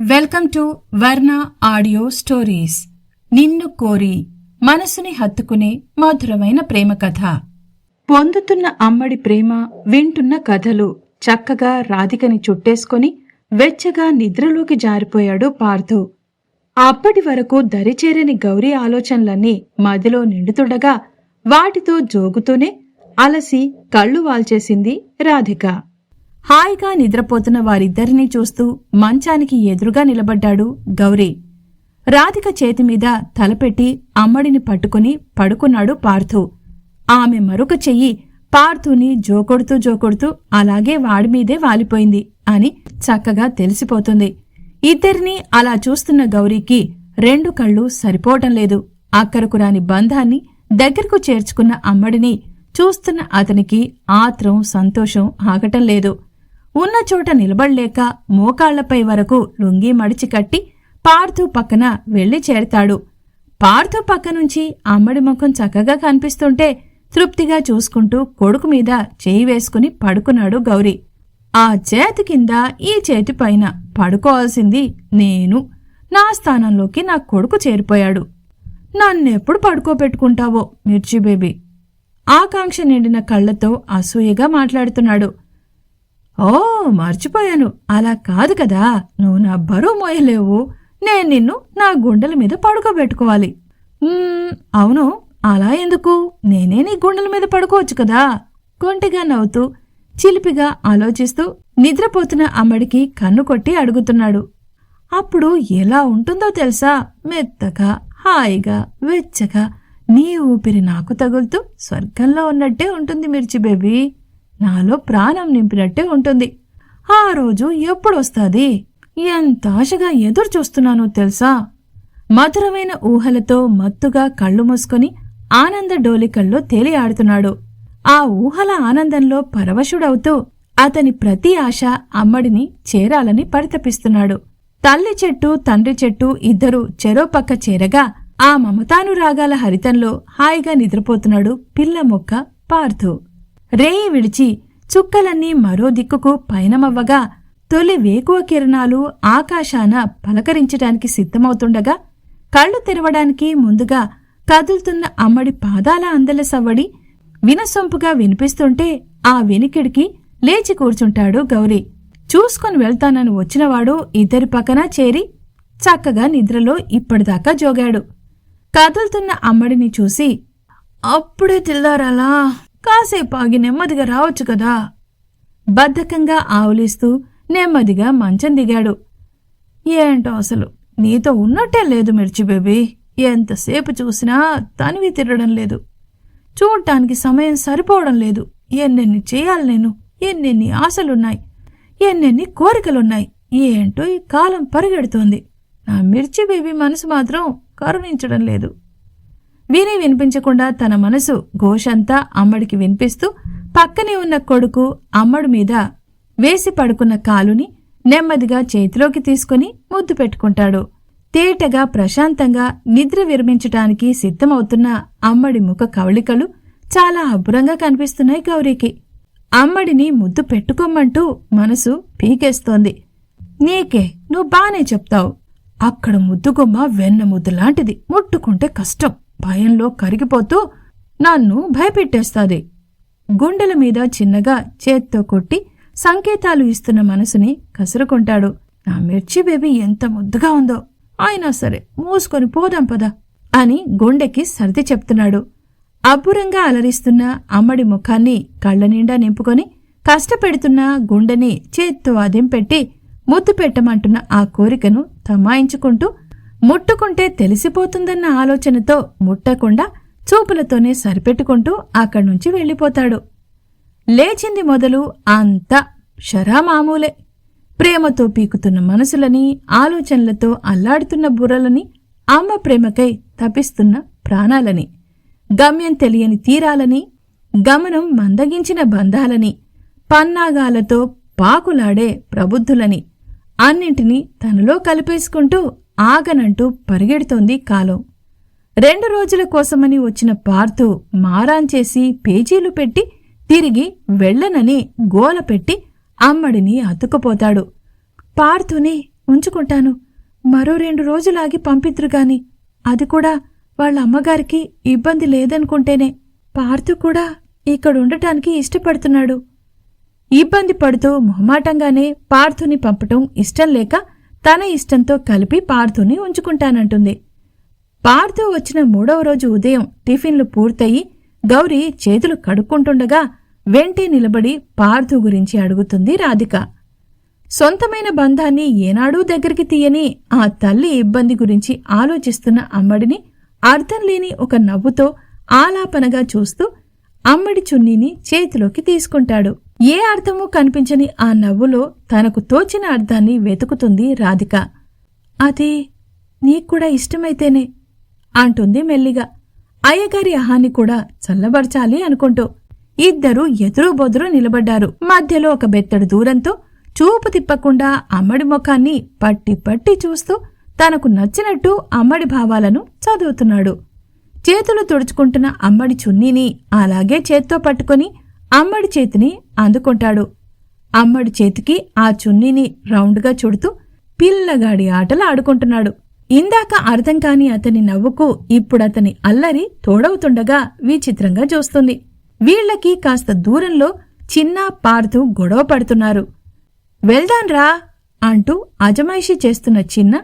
Welcome to Varna audio stories. నిన్ను కోరి మనసుని హత్తుకునే మధురమైన ప్రేమ కథ. పొందుతున్న అమ్మడి ప్రేమ వింటున్న కథలు చక్కగా రాధికని చుట్టేసుకొని వెచ్చగా నిద్రలోకి జారిపోయాడు పార్థు. అప్పటి వరకు దరిచేరని గౌరీ ఆలోచనలన్నీ మదిలో నిండుతుండగా వాటితో జోగుతూనే అలసి కళ్ళు వాల్చేసింది రాధిక. హాయిగా నిద్రపోతున్న వారిద్దరినీ చూస్తూ మంచానికి ఎదురుగా నిలబడ్డాడు గౌరీ. రాధిక చేతిమీద తలపెట్టి అమ్మడిని పట్టుకుని పడుకున్నాడు పార్థు. ఆమె మరొక చెయ్యి పార్థుని జోకొడుతూ జోకొడుతూ అలాగే వాడిమీదే వాలిపోయింది అని చక్కగా తెలిసిపోతుంది. ఇద్దరినీ అలా చూస్తున్న గౌరీకి రెండు కళ్ళు సరిపోవటం లేదు. అక్కరకు రాని బంధాన్ని దగ్గరకు చేర్చుకున్న అమ్మడిని చూస్తున్న అతనికి ఆత్రం సంతోషం ఆగటం లేదు. ఉన్న చోట నిలబడలేక మోకాళ్ళపై వరకు లుంగీ మడిచి కట్టి పార్థు పక్కన వెళ్ళి చేరతాడు. పార్థు పక్క నుంచి అమ్మడి ముఖం చక్కగా కనిపిస్తుంటే తృప్తిగా చూసుకుంటూ కొడుకు మీద చేయి వేసుకుని పడుకున్నాడు గౌరీ. ఆ చేతి కింద ఈ చేతి పైన పడుకోవాల్సింది నేను. నా స్థానంలోకి నా కొడుకు చేరిపోయాడు. నన్నెప్పుడు పడుకోబెట్టుకుంటావో మిర్చి బేబీ? ఆకాంక్ష నిండిన కళ్ళతో అసూయగా మాట్లాడుతున్నాడు. ఓ మర్చిపోయాను. అలా కాదు కదా. నువ్వు నా బరువు మోయలేవు. నేను నిన్ను నా గుండెల మీద పడుకోబెట్టుకోవాలి. అవును. అలా ఎందుకు? నేనే నీ గుండెల మీద పడుకోవచ్చు కదా. కొంటిగా నవ్వుతూ చిలిపిగా ఆలోచిస్తూ నిద్రపోతున్న అమ్మడికి కన్ను కొట్టి అడుగుతున్నాడు. అప్పుడు ఎలా ఉంటుందో తెలుసా? మెత్తగా హాయిగా వెచ్చగా నీ ఊపిరి నాకు తగులుతూ స్వర్గంలో ఉన్నట్టే ఉంటుంది మిర్చి బేబీ. నాలో ప్రాణం నింపినట్టే ఉంటుంది. ఆ రోజు ఎప్పుడొస్తాది? ఎంత ఆశగా ఎదురు చూస్తున్నానో తెలుసా? మధురమైన ఊహలతో మత్తుగా కళ్ళు మూసుకొని ఆనంద డోలికల్లో తేలి ఆడుతున్నాడు ఆ ఊహల ఆనందంలో పరవశుడవుతూ అతని ప్రతి ఆశ అమ్మడిని చేరాలని పరితపిస్తున్నాడు. తల్లి చెట్టు తండ్రి చెట్టు ఇద్దరూ చెరో పక్క చేరగా ఆ మమతానురాగాల హరితంలో హాయిగా నిద్రపోతున్నాడు పిల్ల మొక్క పార్థు. రేయి విడిచి చుక్కలన్నీ మరో దిక్కుకు పయనమవ్వగా తొలి వేకువ కిరణాలు ఆకాశాన పలకరించటానికి సిద్ధమవుతుండగా కళ్ళు తెరవడానికి ముందుగా కదులుతున్న అమ్మడి పాదాల అందల సవ్వడి వినసొంపుగా వినిపిస్తుంటే ఆ వెనికిడికి లేచి కూర్చుంటాడు గౌరీ. చూసుకొని వెళ్తానని వచ్చినవాడు ఇద్దరి పక్కన చేరి చక్కగా నిద్రలో ఇప్పటిదాకా జోగాడు. కదులుతున్న అమ్మడిని చూసి అప్పుడే తెల్లారాలా? కాసేపు ఆగి నెమ్మదిగా రావచ్చు కదా? బద్ధకంగా ఆవులిస్తూ నెమ్మదిగా మంచం దిగాడు. ఏంటో అసలు? నీతో ఉన్నట్టే లేదు మిర్చి బేబీ. ఎంతసేపు చూసినా తనివి తిరగడం లేదు. చూడటానికి సమయం సరిపోవడం లేదు. ఎన్నెన్ని చేయాలి నేను? ఎన్నెన్ని ఆశలున్నాయి? ఎన్నెన్ని కోరికలున్నాయి? ఏంటో ఈ కాలం పరిగెడుతోంది. నా మిర్చి బేబీ మనసు మాత్రం కరుణించడం లేదు. వీరే వినిపించకుండా తన మనసు ఘోషంతా అమ్మడికి వినిపిస్తూ పక్కనే ఉన్న కొడుకు అమ్మడి మీద వేసి పడుకున్న కాలుని నెమ్మదిగా చేతిలోకి తీసుకుని ముద్దు పెట్టుకుంటాడు. తేటగా ప్రశాంతంగా నిద్ర విరమించటానికి సిద్ధమవుతున్న అమ్మడి ముఖ కవళికలు చాలా అబ్బురంగా కనిపిస్తున్నాయి గౌరీకి. అమ్మడిని ముద్దు పెట్టుకోమంటూ మనసు పీకేస్తోంది. నీకే నువ్వు బానే చెప్తావు. అక్కడ ముద్దుగుమ్మ వెన్న ముద్దు లాంటిది ముట్టుకుంటే కష్టం. భయంలో కరిగిపోతూ నన్ను భయపెట్టేస్తాది. గుండెల మీద చిన్నగా చేత్తో కొట్టి సంకేతాలు ఇస్తున్న మనసుని కసురుకుంటాడు. నా మిర్చి బేబీ ఎంత ముద్దుగా ఉందో. అయినా సరే మూసుకొని పోదాం పదా అని గుండెకి సర్ది చెప్తున్నాడు. అబ్బురంగా అలరిస్తున్న అమ్మడి ముఖాన్ని కళ్ళ నిండా నింపుకొని కష్టపెడుతున్న గుండెని చేత్తో అదింపెట్టి ముద్దు పెట్టమంటున్న ఆ కోరికను తమాయించుకుంటూ ముట్టుకుంటే తెలిసిపోతుందన్న ఆలోచనతో ముట్టకుండా చూపులతోనే సరిపెట్టుకుంటూ అక్కడి నుంచి వెళ్ళిపోతాడు. లేచింది మొదలు అంతా షరా మామూలే ప్రేమతో పీకుతున్న మనసులని ఆలోచనలతో అల్లాడుతున్న బుర్రలని అమ్మ ప్రేమకై తపిస్తున్న ప్రాణాలని గమ్యం తెలియని తీరాలని గమనం మందగించిన బంధాలని పన్నాగాలతో పాకులాడే ప్రబుద్ధులని అన్నింటినీ తనలో కలిపేసుకుంటూ ఆగనంటూ పరిగెడుతోంది కాలం. రెండు రోజుల కోసమని వచ్చిన పార్థు మారాంచేసి పేజీలు పెట్టి తిరిగి వెళ్ళనని గోల పెట్టి అమ్మడిని అతుక్కుపోతాడు. పార్థుని ఉంచుకుంటాను. మరో రెండు రోజులాగి పంపిద్దురుగాని అది కూడా వాళ్ళ అమ్మగారికి ఇబ్బంది లేదనుకుంటేనే పార్థు కూడా ఇక్కడ ఉండటానికి ఇష్టపడుతున్నాడు. ఇబ్బంది పడుతూ మొహమాటంగానే పార్థుని పంపటం ఇష్టం లేక తన ఇష్టంతో కలిపి పార్థుని ఉంచుకుంటానంటుంది. పార్థు వచ్చిన మూడవ రోజు ఉదయం టిఫిన్లు పూర్తయి గౌరీ చేతులు కడుక్కుంటుండగా వెంటే నిలబడి పార్థు గురించి అడుగుతుంది రాధిక. సొంతమైన బంధాన్ని ఏనాడూ దగ్గరికి తీయని ఆ తల్లి ఇబ్బంది గురించి ఆలోచిస్తున్న అమ్మడిని అర్థం లేని ఒక నవ్వుతో ఆలాపనగా చూస్తూ అమ్మడి చున్నీని చేతిలోకి తీసుకుంటాడు. ఏ అర్థమూ కనిపించని ఆ నవ్వులో తనకు తోచిన అర్థాన్ని వెతుకుతుంది రాధిక. అది నీక్కూడా ఇష్టమైతేనే అంటుంది మెల్లిగా. అయ్యగారి అహాన్ని కూడా చల్లబరచాలి అనుకుంటూ ఇద్దరూ ఎదురు బొదురు నిలబడ్డారు. మధ్యలో ఒక బెత్తడు దూరంతో చూపు తిప్పకుండా అమ్మడి ముఖాన్ని పట్టి పట్టి చూస్తూ తనకు నచ్చినట్టు అమ్మడి భావాలను చదువుతున్నాడు. చేతులు తుడుచుకుంటున్న అమ్మడి చున్నీని అలాగే చేత్తో పట్టుకొని అమ్మడి చేతిని అందుకుంటాడు. అమ్మడి చేతికి ఆ చున్నీని రౌండ్గా చుడుతూ పిల్లగాడి ఆటలు ఆడుకుంటున్నాడు. ఇందాక అర్థం కాని అతని నవ్వుకు ఇప్పుడతని అల్లరి తోడవుతుండగా విచిత్రంగా చూస్తుంది. వీళ్ళకి కాస్త దూరంలో చిన్న పార్థు గొడవ పడుతున్నారు. వెళ్దాన్రా అంటూ అజమాయిషి చేస్తున్న చిన్న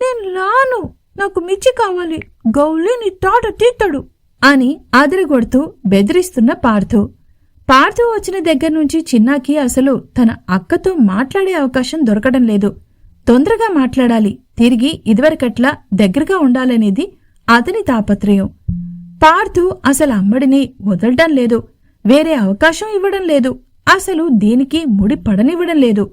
నేను రాను నాకు మిర్చి కావాలి. గౌలి నీ తాట తీస్తాడు అని అదరగొడుతూ బెదిరిస్తున్న పార్థు. పార్థు వచ్చిన దగ్గర నుంచి చిన్నాకి అసలు తన అక్కతో మాట్లాడే అవకాశం దొరకడం లేదు. తొందరగా మాట్లాడాలి. తిరిగి ఇదివరకట్లా దగ్గరగా ఉండాలనేది అతని తాపత్రయం. పార్థు అసలు అమ్మడిని వదలడం లేదు. వేరే అవకాశం ఇవ్వడం లేదు. అసలు దీనికి ముడి పడనివ్వడం లేదు.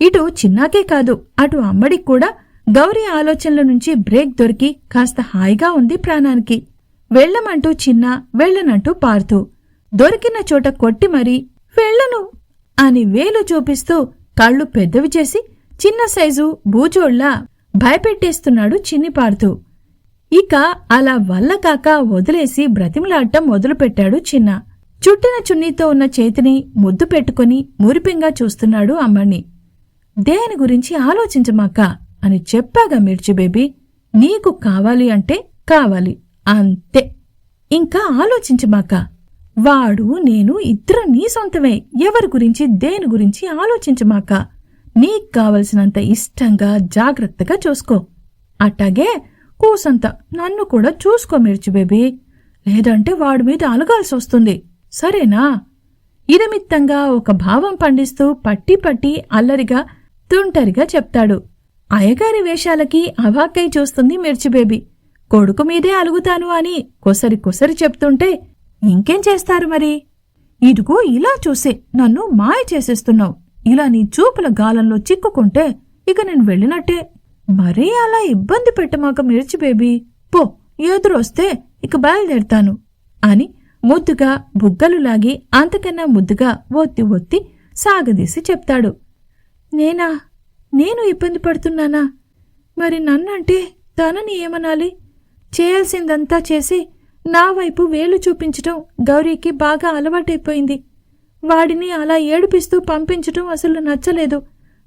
ఇటు చిన్నాకే కాదు అటు అమ్మడికి కూడా గౌరీ ఆలోచనల నుంచి బ్రేక్ దొరికి కాస్త హాయిగా ఉంది ప్రాణానికి. వెళ్ళమంటూ చిన్న వెళ్ళనంటూ పార్తు. దొరికిన చోట కొట్టి మరీ వెళ్ళను అని వేలు చూపిస్తూ కళ్ళు పెద్దవి చేసి చిన్న సైజు బూచోళ్ళా భయపెట్టేస్తున్నాడు చిన్ని పార్తూ ఇక అలా వల్ల కాక వదిలేసి బ్రతిమలాడటం మొదలుపెట్టాడు చిన్న. చుట్టిన చున్నీతో ఉన్న చేతిని ముద్దు పెట్టుకుని మురిపింగా చూస్తున్నాడు అమ్మణ్ణి. దేని గురించి ఆలోచించమాక? అని చెప్పాగా మిర్చి బేబీ నీకు కావాలి అంటే కావాలి అంతే. ఇంకా ఆలోచించమాక వాడు నేను ఇద్దరు నీ సొంతమే. ఎవరి గురించి దేని గురించి ఆలోచించమాక నీకు కావలసినంత ఇష్టంగా జాగ్రత్తగా చూసుకో. అట్టాగే కూసంత నన్ను కూడా చూసుకో మిర్చి బేబీ. లేదంటే వాడి మీద అలగాల్సి వస్తుంది. సరేనా? ఇదమిత్తంగా ఒక భావం పండిస్తూ పట్టి పట్టి అల్లరిగా తుంటరిగా చెప్తాడు. అయ్యగారి వేషాలకి అవాక్కై చూస్తుంది మిర్చిబేబీ కొడుకు మీదే అలుగుతాను అని కొసరి కొసరి చెప్తుంటే ఇంకేం చేస్తారు మరి? ఇదిగో ఇలా చూసే నన్ను మాయ చేసేస్తున్నావు. ఇలా నీ చూపుల గాలంలో చిక్కుకుంటే ఇక నేను వెళ్ళినట్టే. మరీ అలా ఇబ్బంది పెట్టమాక మిర్చి బేబీ. పో ఎదురొస్తే ఇక బయలుదేరుతాను అని ముద్దుగా బుగ్గలు లాగి అంతకన్నా ముద్దుగా ఒత్తి ఒత్తి సాగదీసి చెప్తాడు. నేనా? నేను ఇబ్బంది పడుతున్నానా? మరి నన్నంటే తనని ఏమనాలి? చేయాల్సిందంతా చేసి నా వైపు వేలు చూపించటం గౌరీకి బాగా అలవాటైపోయింది. వాడిని అలా ఏడిపిస్తూ పంపించటం అసలు నచ్చలేదు.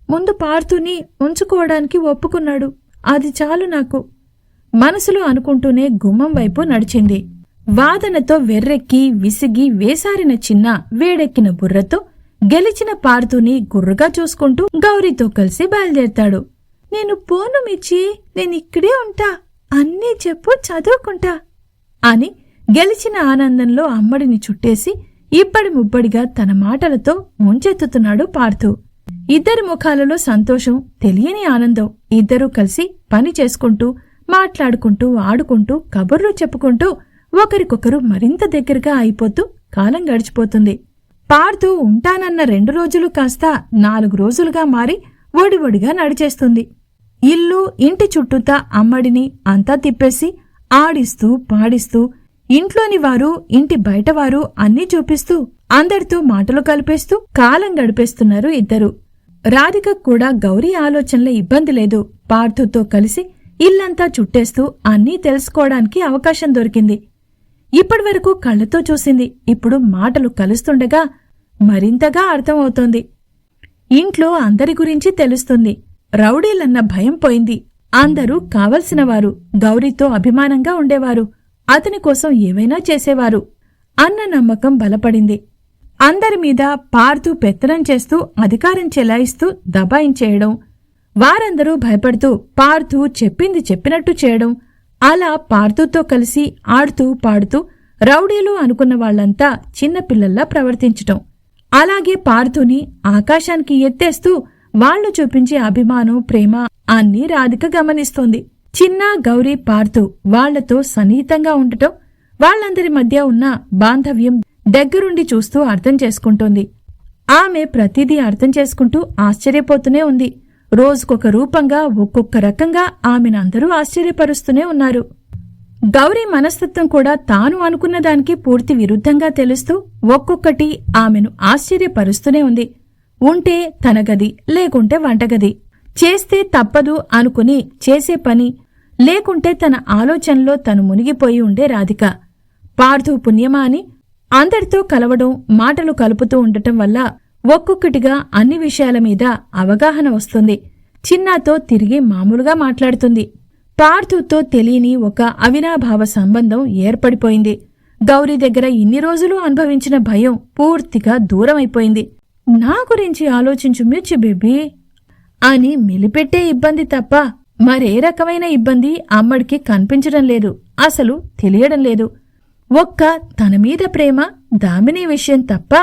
ముందు పార్తూని ఉంచుకోవడానికి ఒప్పుకున్నాడు. అది చాలు నాకు. మనసులో అనుకుంటూనే గుమ్మం వైపు నడిచింది. వాదనతో వెర్రెక్కి విసిగి వేసారిన చిన్న వేడెక్కిన బుర్రతో గెలిచిన పార్తూని గుర్రుగా చూసుకుంటూ గౌరీతో కలిసి బయలుదేరతాడు. నేను పోను మిచ్చి నేనిక్కడే ఉంటా అన్నీ చెప్పు చదువుకుంటా అని గెలిచిన ఆనందంలో అమ్మడిని చుట్టేసి ఇబ్బడి ముబ్బడిగా తన మాటలతో ముంచెత్తుతున్నాడు పార్థు ఇద్దరి ముఖాలలో సంతోషం తెలియని ఆనందం. ఇద్దరూ కలిసి పని చేసుకుంటూ మాట్లాడుకుంటూ ఆడుకుంటూ కబుర్లు చెప్పుకుంటూ ఒకరికొకరు మరింత దగ్గరగా అయిపోతూ కాలం గడిచిపోతుంది. పార్థు ఉంటానన్న రెండు రోజులు కాస్త నాలుగు రోజులుగా మారి ఒడివొడిగా నడిచేస్తుంది. ఇల్లు ఇంటి చుట్టూతా అమ్మడిని అంతా తిప్పేసి ఆడిస్తూ పాడిస్తూ ఇంట్లోని వారు ఇంటి బయటవారు అన్నీ చూపిస్తూ అందరితో మాటలు కలిపేస్తూ కాలం గడిపేస్తున్నారు ఇద్దరు. రాధిక కూడా గౌరీ ఆలోచనల ఇబ్బంది లేదు. పార్థుతో కలిసి ఇల్లంతా చుట్టేస్తూ అన్నీ తెలుసుకోవడానికి అవకాశం దొరికింది. ఇప్పటివరకు కళ్ళతో చూసింది. ఇప్పుడు మాటలు కలుస్తుండగా మరింతగా అర్థమవుతోంది. ఇంట్లో అందరి గురించి తెలుస్తుంది. రౌడీలన్న భయం పోయింది. అందరూ కావలసినవారు గౌరీతో అభిమానంగా ఉండేవారు. అతని కోసం ఏవైనా చేసేవారు. అన్న నమ్మకం బలపడింది. అందరి మీద పార్తూ పెత్తనం చేస్తూ అధికారం చెలాయిస్తూ దబాయించేయడం వారందరూ భయపడుతూ పార్తూ చెప్పింది చెప్పినట్టు చేయడం. అలా పార్తూతో కలిసి ఆడుతూ పాడుతూ రౌడీలు అనుకున్న వాళ్ళంతా చిన్నపిల్లల్లా ప్రవర్తించటం. అలాగే పార్థుని ఆకాశానికి ఎత్తేస్తూ వాళ్ళు చూపించే అభిమానం ప్రేమ అన్నీ రాధిక గమనిస్తోంది. చిన్న గౌరీ పార్థు వాళ్ళతో సన్నిహితంగా ఉండటం వాళ్ళందరి మధ్య ఉన్న బాంధవ్యం దగ్గరుండి చూస్తూ అర్థం చేసుకుంటోంది. ఆమె ప్రతిదీ అర్థం చేసుకుంటూ ఆశ్చర్యపోతూనే ఉంది. రోజుకొక రూపంగా ఒక్కొక్క రకంగా ఆమెను అందరూ ఆశ్చర్యపరుస్తూనే ఉన్నారు. గౌరీ మనస్తత్వం కూడా తాను అనుకున్న దానికి పూర్తి విరుద్ధంగా తెలుస్తూ ఒక్కొక్కటి ఆమెను ఆశ్చర్యపరుస్తూనే ఉంది. ఉంటే తన గది లేకుంటే వంటగది చేస్తే తప్పదు అనుకుని చేసే పని లేకుంటే తన ఆలోచనలో తను మునిగిపోయి ఉండే రాధిక. పార్థు పుణ్యమా అని అందరితో కలవడం మాటలు కలుపుతూ ఉండటం వల్ల ఒక్కొక్కటిగా అన్ని విషయాల మీద అవగాహన వస్తుంది. చిన్నాతో తిరిగి మామూలుగా మాట్లాడుతుంది. పార్థుతో తెలియని ఒక అవినాభావ సంబంధం ఏర్పడిపోయింది. గౌరీ దగ్గర ఇన్ని రోజులు అనుభవించిన భయం పూర్తిగా దూరమైపోయింది. నా గురించి ఆలోచించు మిర్చి బేబీ. అని మిలిపెట్టే ఇబ్బంది తప్ప మరే రకమైన ఇబ్బంది అమ్మడికి కనిపించడం లేదు. అసలు తెలియడం లేదు. ఒక్క తన మీద ప్రేమ దామిని విషయం తప్ప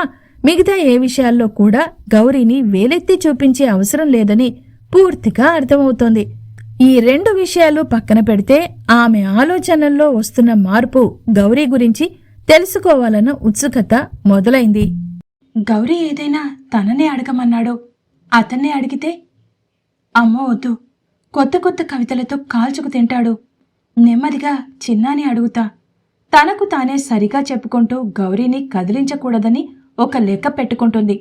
మిగతా ఏ విషయాల్లో కూడా గౌరీని వేలెత్తి చూపించే అవసరం లేదని పూర్తిగా అర్థమవుతోంది. ఈ రెండు విషయాలు పక్కన పెడితే ఆమె ఆలోచనల్లో వస్తున్న మార్పు గౌరీ గురించి తెలుసుకోవాలన్న ఉత్సుకత మొదలైంది. గౌరీ ఏదైనా తననే అడగమన్నాడు. అతన్నే అడిగితే అమ్మో వద్దు కొత్త కొత్త కవితలతో కాల్చుకు తింటాడు. నెమ్మదిగా చిన్నాని అడుగుతా. తనకు తానే సరిగా చెప్పుకుంటూ గౌరీని కదిలించకూడదని ఒక లెక్క పెట్టుకుంటుంది.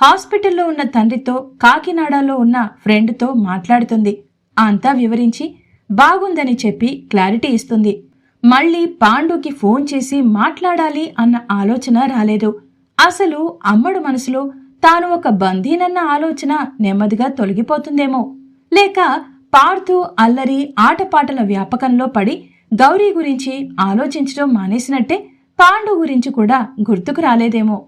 హాస్పిటల్లో ఉన్న తండ్రితో కాకినాడలో ఉన్న ఫ్రెండ్తో మాట్లాడుతుంది. అంతా వివరించి బాగుందని చెప్పి క్లారిటీ ఇస్తుంది. మళ్ళీ పాండుకి ఫోన్ చేసి మాట్లాడాలి అన్న ఆలోచన రాలేదు. అసలు అమ్మడు మనసులో తాను ఒక బందీనన్న ఆలోచన నెమ్మదిగా తొలగిపోతుందేమో. లేక పార్థు అల్లరి ఆటపాటల వ్యాపకంలో పడి గౌరీ గురించి ఆలోచించడం మానేసినట్టే పాండు గురించి కూడా గుర్తుకు రాలేదేమో.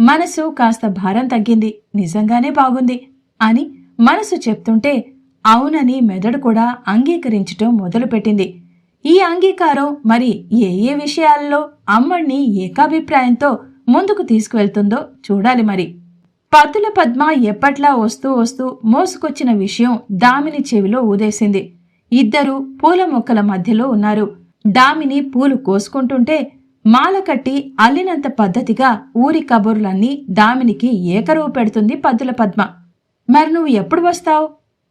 మనసు కాస్త భారం తగ్గింది. నిజంగానే బాగుంది అని మనసు చెప్తుంటే అవునని మెదడు కూడా అంగీకరించటం మొదలుపెట్టింది. ఈ అంగీకారం మరి ఏ ఏ విషయాల్లో అమ్మణ్ణి ఏకాభిప్రాయంతో ముందుకు తీసుకువెళ్తుందో చూడాలి మరి. పద్దుల పద్మ ఎప్పట్లా వస్తూ వస్తూ మోసుకొచ్చిన విషయం దామిని చెవిలో ఊదేసింది. ఇద్దరు పూల మొక్కల మధ్యలో ఉన్నారు. దామిని పూలు కోసుకుంటుంటే మాల కట్టి అల్లినంత పద్ధతిగా ఊరి కబుర్లన్నీ దామినికి ఏకరువు పెడుతుంది పద్దుల పద్మ. మరి నువ్వు ఎప్పుడు వస్తావు?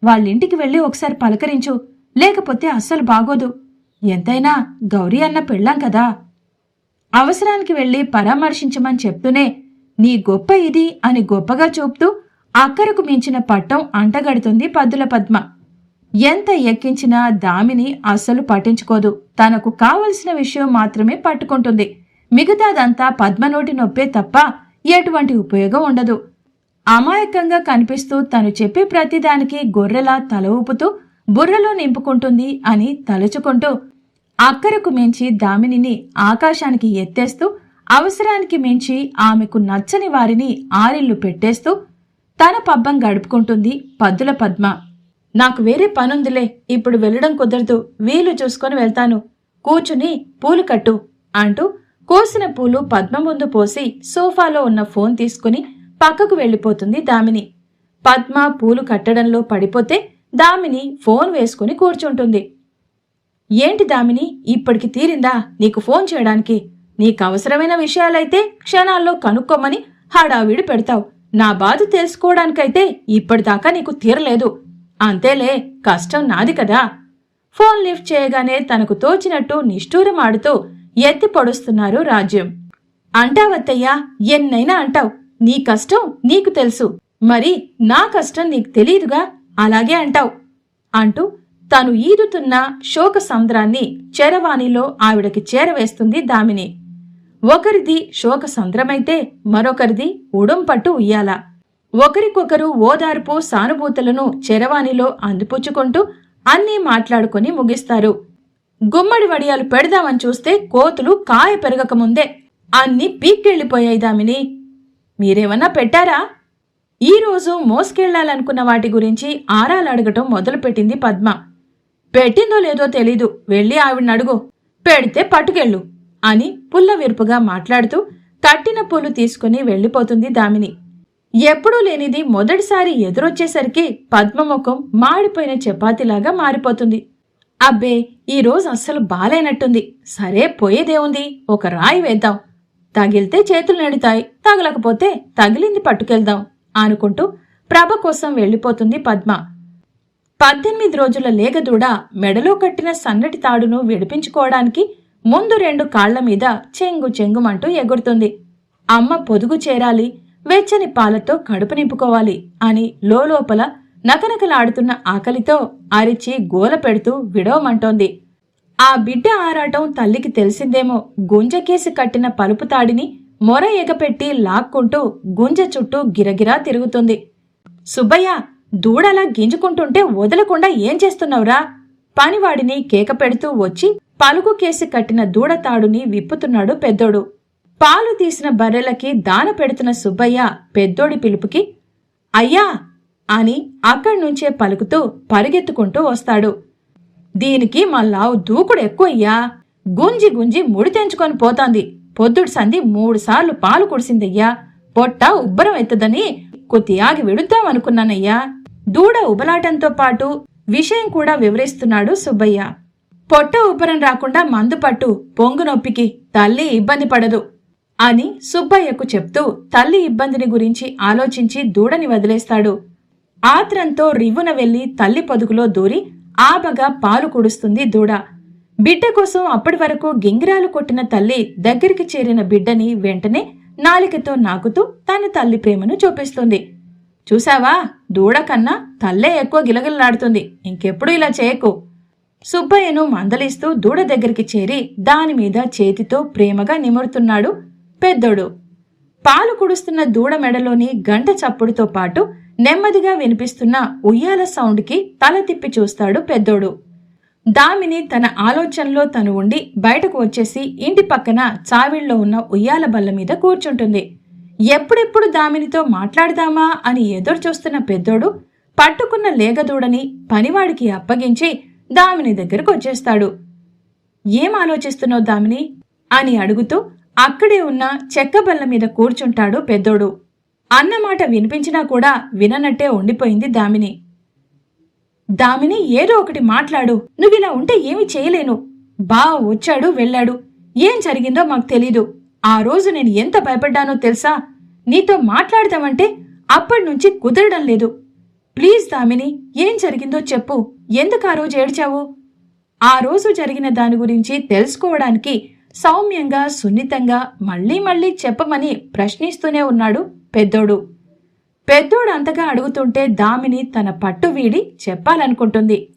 వాళ్ళింటికి వెళ్ళి ఒకసారి పలకరించు. లేకపోతే అస్సలు బాగోదు. ఎంతైనా గౌరీ అన్న పెళ్ళాం కదా. అవసరానికి వెళ్ళి పరామర్శించమని చెప్తూనే నీ గొప్ప ఇది అని గొప్పగా చూపుతూ అక్కరకు మించిన పట్టం అంటగడుతుంది పద్దుల పద్మ. ఎంత ఎక్కించినా దామిని అస్సలు పట్టించుకోదు. తనకు కావలసిన విషయం మాత్రమే పట్టుకుంటుంది. మిగతాదంతా పద్మనోటి నొప్పే తప్ప ఎటువంటి ఉపయోగం ఉండదు. అమాయకంగా కనిపిస్తూ తను చెప్పే ప్రతిదానికి గొర్రెలా తల ఊపుతూ బుర్రలో నింపుకుంటుంది అని తలుచుకుంటూ అక్కరకు మించి దామినిని ఆకాశానికి ఎత్తేస్తూ అవసరానికి మించి ఆమెకు నచ్చని వారిని ఆరిల్లు పెట్టేస్తూ తన పబ్బం గడుపుకుంటుంది పద్దుల పద్మ. నాకు వేరే పనుందిలే ఇప్పుడు వెళ్ళడం కుదరదు వీలు చూసుకొని వెళ్తాను. కూర్చుని పూలు కట్టు అంటూ కోసిన పూలు పద్మ ముందు పోసి సోఫాలో ఉన్న ఫోన్ తీసుకుని పక్కకు వెళ్ళిపోతుంది దామిని. పద్మ పూలు కట్టడంలో పడిపోతే దామిని ఫోన్ వేసుకుని కూర్చుంటుంది. ఏంటి దామిని ఇప్పటికి తీరిందా? నీకు ఫోన్ చేయడానికి. నీకు అవసరమైన విషయాలైతే క్షణాల్లో కనుక్కోమని హడావిడి పెడతావు. నా బాధ తెలుసుకోవడానికైతే ఇప్పటిదాకా నీకు తీరలేదు. అంతేలే కష్టం నాది కదా. ఫోన్ లిఫ్ట్ చేయగానే తనకు తోచినట్టు నిష్ఠూరమాడుతూ ఎత్తి పొడుస్తున్నారు రాజ్యం. అంటావత్తయ్యా ఎన్నైనా అంటావు. నీ కష్టం నీకు తెలుసు. మరి నా కష్టం నీకు తెలియదుగా? అలాగే అంటావు. అంటూ తను ఈదుతున్న శోక సంద్రాన్ని చెరవాణిలో ఆవిడకి చేరవేస్తుంది దామిని. ఒకరిది శోక సంద్రమైతే మరొకరిది ఉడుంపట్టు ఉయ్యాల. ఒకరికొకరు ఓదార్పు సానుభూతులను చెరవాణిలో అందిపుచ్చుకుంటూ అన్నీ మాట్లాడుకుని ముగిస్తారు. గుమ్మడి వడియాలు పెడదామని చూస్తే కోతులు కాయ పెరగకముందే అన్నీ పీక్కెళ్ళిపోయాయి దామిని. మీరేమన్నా పెట్టారా? ఈరోజు మోసుకెళ్ళాలనుకున్న వాటి గురించి ఆరాలడగటం మొదలుపెట్టింది పద్మ. పెట్టిందో లేదో తెలీదు. వెళ్ళి ఆవిడని అడుగు పెడితే పట్టుకెళ్ళు అని పుల్లవిరుపుగా మాట్లాడుతూ కట్టిన పూలు తీసుకుని వెళ్ళిపోతుంది దామిని. ఎప్పుడూ లేనిది మొదటిసారి ఎదురొచ్చేసరికి పద్మముఖం మాడిపోయిన చపాతీలాగా మారిపోతుంది. అబ్బే ఈ రోజు అస్సలు బాలేనట్టుంది. సరే పోయేదేముంది? ఒక రాయి వేద్దాం. తగిలితే చేతులు నెడుతాయి తగలకపోతే తగిలింది పట్టుకెళ్దాం అనుకుంటూ ప్రభ కోసం వెళ్ళిపోతుంది పద్మ. పద్దెనిమిది రోజుల లేగదూడ మెడలో కట్టిన సన్నటి తాడును విడిపించుకోవడానికి ముందు రెండు కాళ్ళ మీద చెంగు చెంగుమంటూ ఎగురుతుంది. అమ్మ పొదుగు చేరాలి వెచ్చని పాలతో కడుపు నింపుకోవాలి అని లోలోపల నకనకలాడుతున్న ఆకలితో అరిచి గోల పెడుతూ విడవమంటోంది. ఆ బిడ్డ ఆరాటం తల్లికి తెలిసిందేమో. గుంజకేసి కట్టిన పలుపు తాడిని మొర ఎగపెట్టి లాక్కుంటూ గుంజ చుట్టూ గిరగిరా తిరుగుతుంది. సుబ్బయ్య దూడలా గింజుకుంటుంటే వదలకుండా ఏం చేస్తున్నావురా? పనివాడిని కేక పెడుతూ వచ్చి పలుకు కేసి కట్టిన దూడ తాడుని విప్పుతున్నాడు పెద్దోడు. పాలు తీసిన బర్రెలకి దాన పెడుతున్న సుబ్బయ్య పెద్దోడి పిలుపుకి అయ్యా! అని అక్కడ్నుంచే పలుకుతూ పరిగెత్తుకుంటూ వస్తాడు. దీనికి మా లావు దూకుడు ఎక్కువయ్యా. గుంజి గుంజి ముడి తెంచుకొని పోతాంది. పొద్దుడు సంధి మూడుసార్లు పాలు కుడిసిందయ్యా. పొట్ట ఉబ్బరం ఎత్తదని కొద్ది ఆగి విడుద్దామనుకున్నానయ్యా. దూడ ఉబలాటంతో పాటు విషయం కూడా వివరిస్తున్నాడు సుబ్బయ్య. పొట్ట ఉబ్బరం రాకుండా మందు పట్టు పొంగు నొప్పికి తల్లి ఇబ్బంది పడదు అని సుబ్బయ్యకు చెప్తూ తల్లి ఇబ్బందిని గురించి ఆలోచించి దూడని వదిలేస్తాడు. ఆత్రంతో రివ్వున వెళ్ళి తల్లి పొదుగులో దూరి ఆబగా పాలు కుడుస్తుంది దూడ. బిడ్డ కోసం అప్పటి వరకు గింగిరాలు కొట్టిన తల్లి దగ్గరికి చేరిన బిడ్డని వెంటనే నాలికతో నాకుతూ తన తల్లి ప్రేమను చూపిస్తుంది. చూసావా దూడ కన్నా తల్లే ఎక్కువ గిలగిలలాడుతుంది. ఇంకెప్పుడు ఇలా చేయకు. సుబ్బయ్యను మందలిస్తూ దూడ దగ్గరికి చేరి దానిమీద చేతితో ప్రేమగా నిమురుతున్నాడు పెద్దోడు. పాలు కుడుస్తున్న దూడ మెడలోని గంట చప్పుడుతో పాటు నెమ్మదిగా వినిపిస్తున్న ఉయ్యాల సౌండ్కి తల తిప్పి చూస్తాడు పెద్దోడు. దామిని తన ఆలోచనలో తను ఉండి బయటకు వచ్చేసి ఇంటి పక్కన చావిళ్ళో ఉన్న ఉయ్యాల బల్ల మీద కూర్చుంటుంది. ఎప్పుడెప్పుడు దామినితో మాట్లాడదామా అని ఎదురు చూస్తున్న పెద్దోడు పట్టుకున్న లేగదూడని పనివాడికి అప్పగించి దామిని దగ్గరకు వచ్చేస్తాడు. ఏం ఆలోచిస్తున్నావు దామిని? అని అడుగుతూ అక్కడే ఉన్న చెక్క బల్ల మీద కూర్చుంటాడు పెద్దోడు. అన్నమాట వినిపించినా కూడా విననట్టే ఉండిపోయింది దామిని. దామిని ఏదో ఒకటి మాట్లాడు. నువ్విలా ఉంటే ఏమి చేయలేను. బా వచ్చాడు వెళ్ళాడు. ఏం జరిగిందో మాకు తెలీదు. ఆ రోజు నేను ఎంత భయపడ్డానో తెలుసా? నీతో మాట్లాడతామంటే అప్పటినుంచి కుదరడం లేదు. ప్లీజ్ దామిని ఏం జరిగిందో చెప్పు. ఎందుకు ఆ రోజు ఏడ్చావు? ఆ రోజు జరిగిన దాని గురించి తెలుసుకోవడానికి సౌమ్యంగా సున్నితంగా మళ్ళీ మళ్ళీ చెప్పమని ప్రశ్నిస్తూనే ఉన్నాడు. పెద్దోడు. పెద్దోడు అంతగా అడుగుతుంటే దామిని తన పట్టు వీడి చెప్పాలనుకుంటుంది.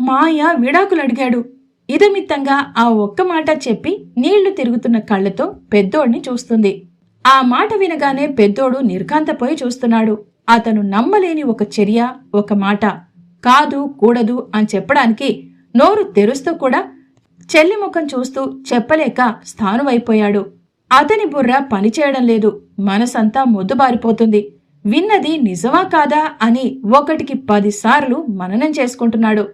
మాయ విడాకులు అడిగాడు ఇదమిత్తంగా ఆ ఒక్క మాట చెప్పి నీళ్ళు తిరుగుతున్న కళ్ళతో పెద్దోడిని చూస్తుంది. ఆ మాట వినగానే పెద్దోడు నిర్ఘాంతపోయి చూస్తున్నాడు. అతను నమ్మలేని ఒక చర్య ఒక మాట. కాదు కూడదు అని చెప్పడానికి నోరు తెరుస్తూ కూడా చెల్లి ముఖం చూస్తూ చెప్పలేక స్థానువైపోయాడు. అతని బుర్ర పనిచేయడం లేదు. మనసంతా మొద్దుబారిపోతుంది. విన్నది నిజమా కాదా అని ఒకటికి పదిసార్లు మననం చేసుకుంటున్నాడు.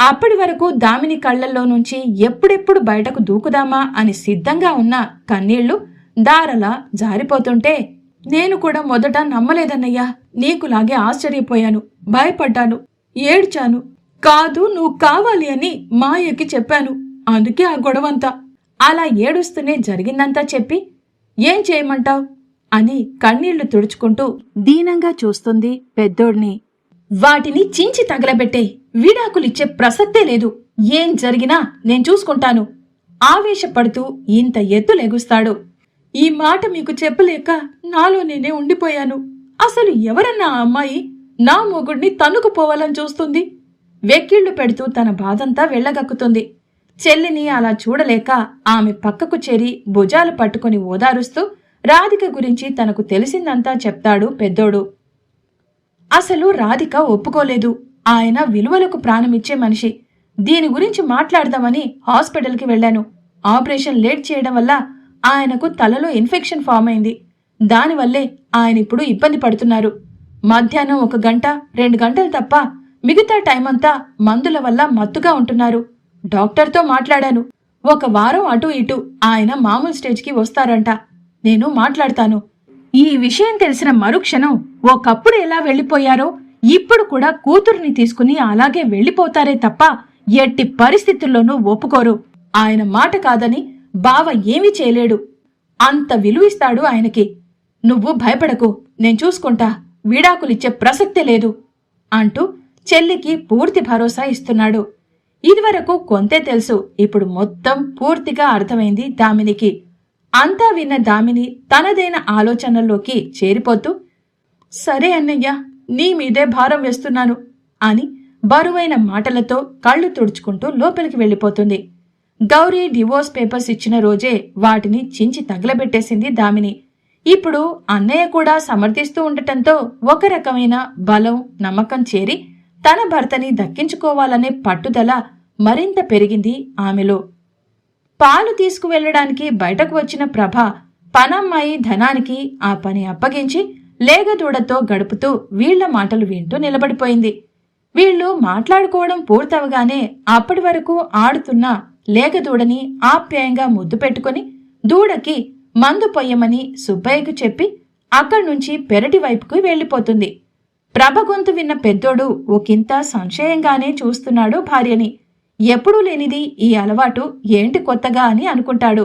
అప్పటి వరకు దామిని కళ్ళల్లో నుంచి ఎప్పుడెప్పుడు బయటకు దూకుదామా అని సిద్ధంగా ఉన్న కన్నీళ్ళు దారలా జారిపోతుంటే నేను కూడా మొదట నమ్మలేదన్నయ్యా. నీకులాగే ఆశ్చర్యపోయాను భయపడ్డాను ఏడ్చాను. కాదు నువ్వు కావాలి అని మాయకి చెప్పాను. అందుకే ఆ గొడవంతా. అలా ఏడుస్తూనే జరిగిందంతా చెప్పి ఏం చేయమంటావ్? అని కన్నీళ్ళు తుడుచుకుంటూ దీనంగా చూస్తుంది పెద్దోడిని. వాటిని చించి తగలబెట్టే విడాకులిచ్చే ప్రసక్తే లేదు. ఏం జరిగినా నేను చూసుకుంటాను. ఆవేశపడుతూ ఇంత ఎత్తు లెగుస్తాడు. ఈ మాట మీకు చెప్పలేక నాలో నేనే ఉండిపోయాను. అసలు ఎవరన్నా ఆ అమ్మాయి నా మొగుడిని తనుకుపోవాలని చూస్తుంది? వెక్కిళ్ళు పెడుతూ తన బాధంతా వెళ్ళగక్కుతుంది. చెల్లిని అలా చూడలేక ఆమె పక్కకు చేరి భుజాలు పట్టుకుని ఓదారుస్తూ రాధిక గురించి తనకు తెలిసిందంతా చెప్తాడు పెద్దోడు. అసలు రాధిక ఒప్పుకోలేదు. ఆయన విలువలకు ప్రాణమిచ్చే మనిషి. దీని గురించి మాట్లాడదామని హాస్పిటల్కి వెళ్ళాను. ఆపరేషన్ లేట్ చేయడం వల్ల ఆయనకు తలలో ఇన్ఫెక్షన్ ఫామ్ అయింది. దానివల్లే ఆయన ఇప్పుడు ఇబ్బంది పడుతున్నారు. మధ్యాహ్నం ఒక గంట రెండు గంటలు తప్ప మిగతా టైం అంతా మందుల వల్ల మత్తుగా ఉంటున్నారు. డాక్టర్తో మాట్లాడాను. ఒక వారం అటు ఇటు ఆయన మామూలు స్టేజ్కి వస్తారంట. నేను మాట్లాడతాను. ఈ విషయం తెలిసిన మరుక్షణం ఒకప్పుడు ఎలా వెళ్ళిపోయారో ఇప్పుడు కూడా కూతుర్ని తీసుకుని అలాగే వెళ్ళిపోతారే తప్ప ఎట్టి పరిస్థితుల్లోనూ ఒప్పుకోరు. ఆయన మాట కాదని బావ ఏమీ చేయలేడు. అంత విలువిస్తాడు ఆయనకి. నువ్వు భయపడకు నేను చూసుకుంటా. విడాకులిచ్చే ప్రసక్తే లేదు అంటూ చెల్లికి పూర్తి భరోసా ఇస్తున్నాడు. ఇదివరకు కొంతే తెలుసు ఇప్పుడు మొత్తం పూర్తిగా అర్థమైంది దామినికి. అంతా విన్న దామిని తనదైన ఆలోచనల్లోకి చేరిపోతూ సరే అన్నయ్య నీ మీదే భారం వేస్తున్నాను అని బరువైన మాటలతో కళ్ళు తుడుచుకుంటూ లోపలికి వెళ్ళిపోతుంది. గౌరీ డివోర్స్ పేపర్స్ ఇచ్చిన రోజే వాటిని చించి తగలబెట్టేసింది దామిని. ఇప్పుడు అన్నయ్య కూడా సమర్థిస్తూ ఉండటంతో ఒక రకమైన బలం నమ్మకం చేరి తన భర్తని దక్కించుకోవాలనే పట్టుదల మరింత పెరిగింది ఆమెలో. పాలు తీసుకువెళ్ళడానికి బయటకు వచ్చిన ప్రభ పనమ్మాయి ధనానికి ఆ పని అప్పగించి లేగదూడతో గడుపుతూ వీళ్ళ మాటలు వింటూ నిలబడిపోయింది. వీళ్ళు మాట్లాడుకోవడం పూర్తవగానే అప్పటి వరకు ఆడుతున్న లేగదూడని ఆప్యాయంగా ముద్దు పెట్టుకుని దూడకి మందు పొయ్యమని సుబ్బయ్యకు చెప్పి అక్కడి నుంచి పెరటి వైపుకు వెళ్ళిపోతుంది. ప్రభ గొంతు విన్న పెద్దోడు ఒకంత సంశయంగానే చూస్తున్నాడు భార్యని. ఎప్పుడూ లేనిది ఈ అలవాటు ఏంటి కొత్తగా అని అనుకుంటాడు.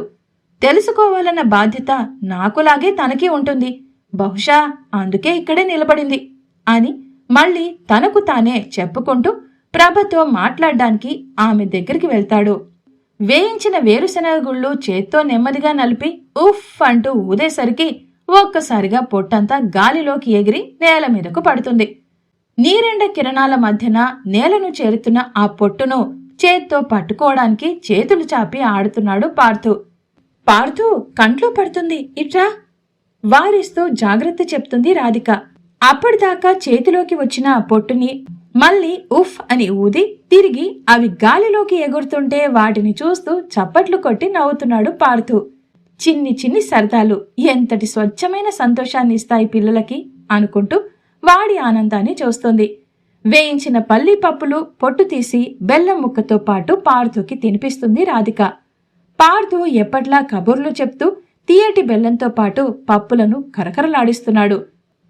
తెలుసుకోవాలన్న బాధ్యత నాకులాగే తనకి ఉంటుంది. బహుశా అందుకే ఇక్కడే నిలబడింది అని మళ్ళీ తనకు తానే చెప్పుకుంటూ ప్రభతో మాట్లాడడానికి ఆమె దగ్గరికి వెళ్తాడు. వేయించిన వేరుశనగ గుళ్ళు చేత్తో నెమ్మదిగా నలిపి ఉఫ్ అంటూ ఊదేసరికి ఒక్కసారిగా పొట్టంతా గాలిలోకి ఎగిరి నేల మీదకు పడుతుంది. నీరెండ కిరణాల మధ్యన నేలను చేరుతున్న ఆ పొట్టును చేత్తో పట్టుకోవడానికి చేతులు చాపి ఆడుతున్నాడు పార్థు. పార్థు కంట్లో పడుతుంది ఇట్రా! వారిస్తూ జాగ్రత్త చెప్తుంది రాధిక. అప్పటిదాకా చేతిలోకి వచ్చిన పొట్టుని మళ్ళీ ఉఫ్ అని ఊది తిరిగి అవి గాలిలోకి ఎగురుతుంటే వాటిని చూస్తూ చప్పట్లు కొట్టి నవ్వుతున్నాడు పార్థు. చిన్ని చిన్ని సరదాలు. ఎంతటి స్వచ్ఛమైన సంతోషాన్ని ఇస్తాయి పిల్లలకి? అనుకుంటూ వాడి ఆనందాన్ని చూస్తుంది. వేయించిన పల్లి పప్పులు పొట్టు తీసి బెల్లం ముక్కతో పాటు పార్థుకి తినిపిస్తుంది రాధిక. పార్థు ఎప్పట్లా కబుర్లు చెప్తూ తీయటి బెల్లంతో పాటు పప్పులను కరకరలాడిస్తున్నాడు.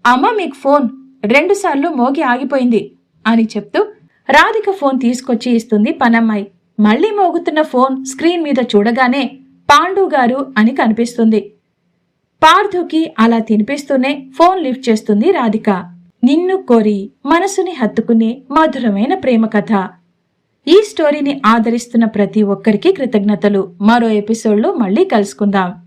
అమ్మ మీకు ఫోన్. రెండుసార్లు మోగి ఆగిపోయింది అని చెప్తూ రాధిక ఫోన్ తీసుకొచ్చి ఇస్తుంది పనమ్మాయి. మళ్ళీ మోగుతున్న ఫోన్ స్క్రీన్ మీద చూడగానే పాండు గారు అని కనిపిస్తుంది. పార్థుకి అలా తినిపిస్తూనే ఫోన్ లిఫ్ట్ చేస్తుంది రాధిక. నిన్ను కోరి మనసుని హత్తుకునే మధురమైన ప్రేమ కథ. ఈ స్టోరీని ఆదరిస్తున్న ప్రతి ఒక్కరికి కృతజ్ఞతలు. మరో ఎపిసోడ్లో మళ్ళీ కలుసుకుందాం.